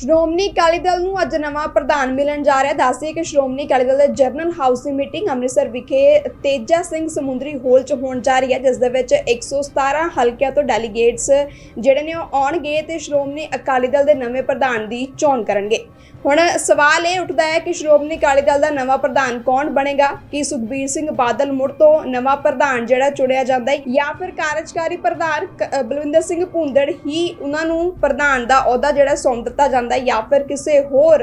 ਸ਼੍ਰੋਮਣੀ ਅਕਾਲੀ ਦਲ ਨੂੰ ਅੱਜ ਨਵਾਂ ਪ੍ਰਧਾਨ ਮਿਲਣ ਜਾ ਰਿਹਾ। ਦੱਸਦੇ ਕਿ ਸ਼੍ਰੋਮਣੀ ਅਕਾਲੀ ਦਲ ਦੇ ਜਨਰਲ ਹਾਊਸ ਦੀ ਮੀਟਿੰਗ ਅੰਮ੍ਰਿਤਸਰ ਵਿਖੇ ਤੇਜਾ ਸਿੰਘ ਸਮੁੰਦਰੀ ਹੋਲ 'ਚ ਹੋਣ ਜਾ ਰਹੀ ਹੈ, ਜਿਸ ਦੇ ਵਿੱਚ 117 ਹਲਕਿਆਂ ਤੋਂ ਡੈਲੀਗੇਟਸ ਜਿਹੜੇ ਨੇ ਉਹ ਆਉਣਗੇ ਤੇ ਸ਼੍ਰੋਮਣੀ ਅਕਾਲੀ ਦਲ ਦੇ ਨਵੇਂ ਪ੍ਰਧਾਨ ਦੀ ਚੋਣ ਕਰਨਗੇ। ਹੁਣ ਸਵਾਲ ਇਹ ਉੱਠਦਾ ਹੈ ਕਿ ਸ਼੍ਰੋਮਣੀ ਅਕਾਲੀ ਦਲ ਦਾ ਨਵਾਂ ਪ੍ਰਧਾਨ ਕੌਣ ਬਣੇਗਾ? ਕੀ ਸੁਖਬੀਰ ਸਿੰਘ ਬਾਦਲ ਮੁੜ ਤੋਂ ਨਵਾਂ ਪ੍ਰਧਾਨ ਜਿਹੜਾ ਚੁਣਿਆ ਜਾਂਦਾ ਹੈ ਜਾਂ ਫਿਰ ਕਾਰਜਕਾਰੀ ਪ੍ਰਧਾਨ ਬਲਵਿੰਦਰ ਸਿੰਘ ਭੁੰਦੜ ਹੀ ਉਹਨਾਂ ਨੂੰ ਪ੍ਰਧਾਨ ਦਾ ਅਹੁਦਾ ਜਿਹੜਾ ਸੌਂਪ ਦਿੱਤਾ ਜਾਂਦਾ ਹੈ ਜਾਂ ਫਿਰ ਕਿਸੇ ਹੋਰ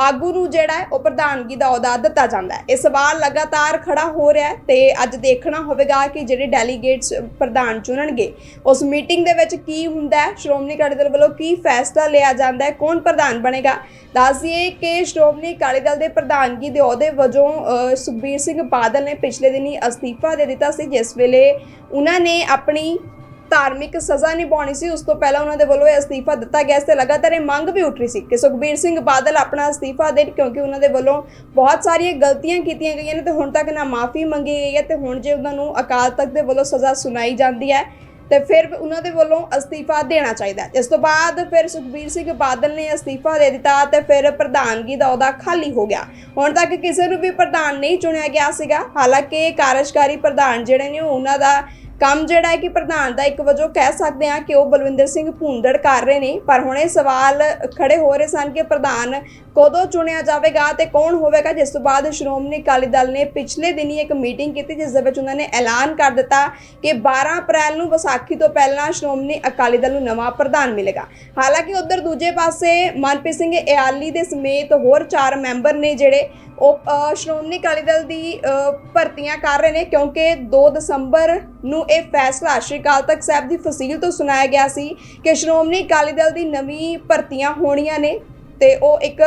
ਆਗੂ ਨੂੰ ਜਿਹੜਾ ਹੈ ਉਹ ਪ੍ਰਧਾਨਗੀ ਦਾ ਅਹੁਦਾ ਦਿੱਤਾ ਜਾਂਦਾ ਹੈ। ਇਹ ਸਵਾਲ ਲਗਾਤਾਰ ਖੜਾ ਹੋ ਰਿਹਾ ਹੈ ਤੇ ਅੱਜ ਦੇਖਣਾ ਹੋਵੇਗਾ ਕਿ ਜਿਹੜੇ ਡੈਲੀਗੇਟਸ ਪ੍ਰਧਾਨ ਚੁਣਨਗੇ ਉਸ ਮੀਟਿੰਗ ਦੇ ਵਿੱਚ ਕੀ ਹੁੰਦਾ ਹੈ ਸ਼੍ਰੋਮਣੀ ਅਕਾਲੀ ਦਲ ਵੱਲੋਂ ਕੀ ਫੈਸਲਾ ਲਿਆ ਜਾਂਦਾ ਹੈ ਕੌਣ ਪ੍ਰਧਾਨ ਬਣੇਗਾ? ਦੱਸ ਦਈਏ ਕਿ ਸ਼੍ਰੋਮਣੀ ਅਕਾਲੀ ਦਲ ਦੇ ਪ੍ਰਧਾਨਗੀ ਦੇ ਅਹੁਦੇ ਵਜੋਂ ਅ, ਸੁਖਬੀਰ ਸਿੰਘ ਬਾਦਲ ਨੇ ਪਿਛਲੇ ਦਿਨੀ ਅਸਤੀਫਾ ਦੇ ਦਿੱਤਾ ਸੀ ਜਿਸ ਵੇਲੇ ਉਹਨਾਂ ਨੇ ਆਪਣੀ ਧਾਰਮਿਕ ਸਜ਼ਾ ਨਿਭਾਉਣੀ ਸੀ, ਉਸ ਤੋਂ ਪਹਿਲਾਂ ਉਹਨਾਂ ਦੇ ਵੱਲੋਂ ਇਹ ਅਸਤੀਫਾ ਦਿੱਤਾ ਗਿਆ ਸੀ ਤੇ ਲਗਾਤਾਰ ਇਹ ਮੰਗ ਵੀ ਉੱਠ ਰਹੀ ਸੀ ਕਿ ਸੁਖਬੀਰ ਸਿੰਘ ਬਾਦਲ ਆਪਣਾ ਅਸਤੀਫਾ ਦੇਣ ਕਿਉਂਕਿ ਉਹਨਾਂ ਦੇ ਵੱਲੋਂ ਬਹੁਤ ਸਾਰੀਆਂ ਗਲਤੀਆਂ ਕੀਤੀਆਂ ਗਈਆਂ ਨੇ ਤੇ ਹੁਣ ਤੱਕ ਨਾ ਮਾਫੀ ਮੰਗੀ ਗਈ ਹੈ ਤੇ ਹੁਣ ਜੇ ਉਹਨਾਂ ਨੂੰ ਅਕਾਲ ਤਖਤ ਦੇ ਵੱਲੋਂ ਸਜ਼ਾ ਸੁਣਾਈ ਜਾਂਦੀ ਹੈ, ਤੇ ਫਿਰ ਉਹਨਾਂ ਦੇ ਵੱਲੋਂ ਅਸਤੀਫਾ ਦੇਣਾ ਚਾਹੀਦਾ ਇਸ ਤੋਂ ਬਾਅਦ ਫਿਰ ਸੁਖਬੀਰ ਸਿੰਘ ਬਾਦਲ ਨੇ ਅਸਤੀਫਾ ਦੇ ਦਿੱਤਾ ਤੇ ਫਿਰ ਪ੍ਰਧਾਨਗੀ ਦਾ ਉਹਦਾ ਖਾਲੀ ਹੋ ਗਿਆ। ਹੁਣ ਤੱਕ ਕਿਸੇ ਨੂੰ ਵੀ ਪ੍ਰਧਾਨ ਨਹੀਂ ਚੁਣਿਆ ਗਿਆ ਸੀਗਾ। ਹਾਲਾਂਕਿ ਕਾਰਜਕਾਰੀ ਪ੍ਰਧਾਨ ਜਿਹੜੇ ਨੇ ਉਹਨਾਂ ਦਾ ਕੰਮ ਜਿਹੜਾ ਹੈ ਕਿ ਪ੍ਰਧਾਨ ਦਾ ਇੱਕ ਵਜੋਂ ਕਹਿ ਸਕਦੇ ਹਾਂ ਕਿ ਉਹ ਬਲਵਿੰਦਰ ਸਿੰਘ ਭੂੰਦੜ ਕਰ ਰਹੇ ਨੇ। ਪਰ ਹੁਣ ਇਹ ਸਵਾਲ ਖੜੇ ਹੋ ਰਹੇ ਸਨ ਕਿ ਪ੍ਰਧਾਨ ਕਦੋਂ ਚੁਣਿਆ ਜਾਵੇਗਾ ਤੇ ਕੌਣ ਹੋਵੇਗਾ, ਜਿਸ ਤੋਂ ਬਾਅਦ ਸ਼੍ਰੋਮਣੀ ਅਕਾਲੀ ਦਲ ਨੇ ਪਿਛਲੇ ਦਿਨੀ ਇੱਕ ਮੀਟਿੰਗ ਕੀਤੀ, ਜਿਸ ਦੇ ਵਿੱਚ ਉਹਨਾਂ ਨੇ ਐਲਾਨ ਕਰ ਦਿੱਤਾ ਕਿ 12 ਅਪ੍ਰੈਲ ਨੂੰ ਵਿਸਾਖੀ ਤੋਂ ਪਹਿਲਾਂ ਸ਼੍ਰੋਮਣੀ ਅਕਾਲੀ ਦਲ ਨੂੰ ਨਵਾਂ ਪ੍ਰਧਾਨ ਮਿਲੇਗਾ। ਹਾਲਾਂਕਿ ਉਧਰ ਦੂਜੇ ਪਾਸੇ ਮਨਪ੍ਰੀਤ ਸਿੰਘ ਇਆਲੀ ਦੇ ਸਮੇਤ ਹੋਰ ਚਾਰ ਮੈਂਬਰ ਨੇ ਜਿਹੜੇ ਉਹ ਸ਼੍ਰੋਮਣੀ ਅਕਾਲੀ ਦਲ ਦੀ ਭਰਤੀਆਂ ਕਰ ਰਹੇ ਨੇ ਕਿਉਂਕਿ 2 ਦਸੰਬਰ ਨੂੰ ਇਹ ਫੈਸਲਾ ਸ਼੍ਰੀ ਅਕਾਲ ਤਖਤ ਸਾਹਿਬ ਦੀ ਫਸੀਲ ਤੋਂ ਸੁਣਾਇਆ ਗਿਆ ਸੀ ਕਿ ਸ਼੍ਰੋਮਣੀ ਅਕਾਲੀ ਦਲ ਦੀ ਨਵੀਂ ਭਰਤੀਆਂ ਹੋਣੀਆਂ ਨੇ ਤੇ ਉਹ ਇੱਕ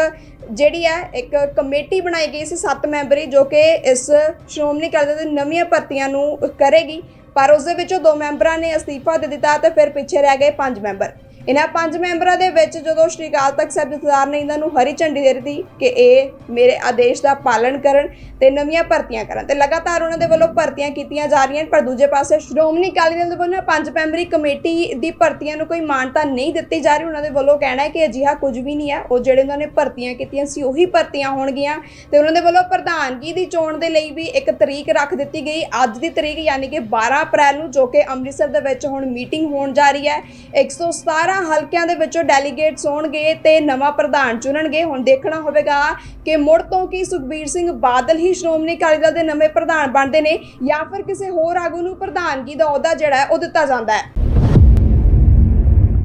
ਜਿਹੜੀ ਹੈ, ਇੱਕ ਕਮੇਟੀ ਬਣਾਈ ਗਈ ਸੀ 7 ਮੈਂਬਰੀ ਜੋ ਕਿ ਇਸ ਸ਼੍ਰੋਮਣੀ ਅਕਾਲੀ ਦਲ ਦੀ ਨਵੀਆਂ ਭਰਤੀਆਂ ਨੂੰ ਕਰੇਗੀ। ਪਰ ਉਸ ਦੇ ਵਿੱਚੋਂ ਦੋ ਮੈਂਬਰਾਂ ਨੇ ਅਸਤੀਫਾ ਦੇ ਦਿੱਤਾ ਤੇ ਫਿਰ ਪਿੱਛੇ ਰਹਿ ਗਏ ਪੰਜ ਮੈਂਬਰ। ਇਹਨਾਂ ਪੰਜ ਮੈਂਬਰਾਂ ਦੇ ਵਿੱਚ ਜਦੋਂ ਸ਼੍ਰੀ ਅਕਾਲ ਤਖਤ ਸਾਹਿਬ ਜਥੇਦਾਰ ਨੇ ਇਹਨਾਂ ਨੂੰ ਹਰੀ ਝੰਡੀ ਦੇ ਦਿੱਤੀ ਕਿ ਇਹ ਮੇਰੇ ਆਦੇਸ਼ ਦਾ ਪਾਲਣ ਕਰਨ ਤੇ ਨਵੀਆਂ ਭਰਤੀਆਂ ਕਰਨ ਤੇ ਲਗਾਤਾਰ ਉਹਨਾਂ ਦੇ ਵੱਲੋਂ ਭਰਤੀਆਂ ਕੀਤੀਆਂ ਜਾ ਰਹੀਆਂ ਪਰ ਦੂਜੇ ਪਾਸੇ ਸ਼੍ਰੋਮਣੀ ਅਕਾਲੀ ਦਲ ਦੇ ਵੱਲੋਂ ਪੰਜ ਮੈਂਬਰੀ ਕਮੇਟੀ ਦੀ ਭਰਤੀਆਂ ਨੂੰ ਕੋਈ ਮਾਨਤਾ ਨਹੀਂ ਦਿੱਤੀ ਜਾ ਰਹੀ। ਉਹਨਾਂ ਦੇ ਵੱਲੋਂ ਕਹਿਣਾ ਹੈ ਕਿ ਅਜਿਹਾ ਕੁਝ ਵੀ ਨਹੀਂ ਹੈ। ਉਹ ਜਿਹੜੇ ਉਹਨਾਂ ਨੇ ਭਰਤੀਆਂ ਕੀਤੀਆਂ ਸੀ, ਉਹੀ ਭਰਤੀਆਂ ਹੋਣਗੀਆਂ ਤੇ ਉਹਨਾਂ ਦੇ ਵੱਲੋਂ ਪ੍ਰਧਾਨਗੀ ਦੀ ਚੋਣ ਦੇ ਲਈ ਵੀ ਇੱਕ ਤਰੀਕ ਰੱਖ ਦਿੱਤੀ ਗਈ। ਅੱਜ ਦੀ ਤਰੀਕ ਯਾਨੀ ਕਿ 12 ਅਪ੍ਰੈਲ ਨੂੰ ਜੋ ਕਿ ਅੰਮ੍ਰਿਤਸਰ ਦੇ ਵਿੱਚ ਹੁਣ ਮੀਟਿੰਗ ਹੋਣ ਜਾ ਰਹੀ ਹੈ। 117 ਹਲਕਿਆਂ ਦੇ ਵਿੱਚੋਂ ਡੈਲੀਗੇਟਸ ਹੋਣਗੇ ਤੇ ਨਵਾਂ ਪ੍ਰਧਾਨ ਚੁਣਨਗੇ। ਹੁਣ ਦੇਖਣਾ ਹੋਵੇਗਾ ਕਿ ਮੁੜ ਤੋਂ ਕੀ ਸੁਖਬੀਰ ਸਿੰਘ ਬਾਦਲ ਹੀ ਸ਼੍ਰੋਮਣੀ ਅਕਾਲੀ ਦਲ ਦੇ ਨਵੇਂ ਪ੍ਰਧਾਨ ਬਣਦੇ ਨੇ ਜਾਂ ਫਿਰ ਕਿਸੇ ਹੋਰ ਆਗੂ ਨੂੰ ਪ੍ਰਧਾਨਗੀ ਦਾ ਅਹੁਦਾ ਜਿਹੜਾ ਹੈ ਉਹ ਦਿੱਤਾ ਜਾਂਦਾ ਹੈ।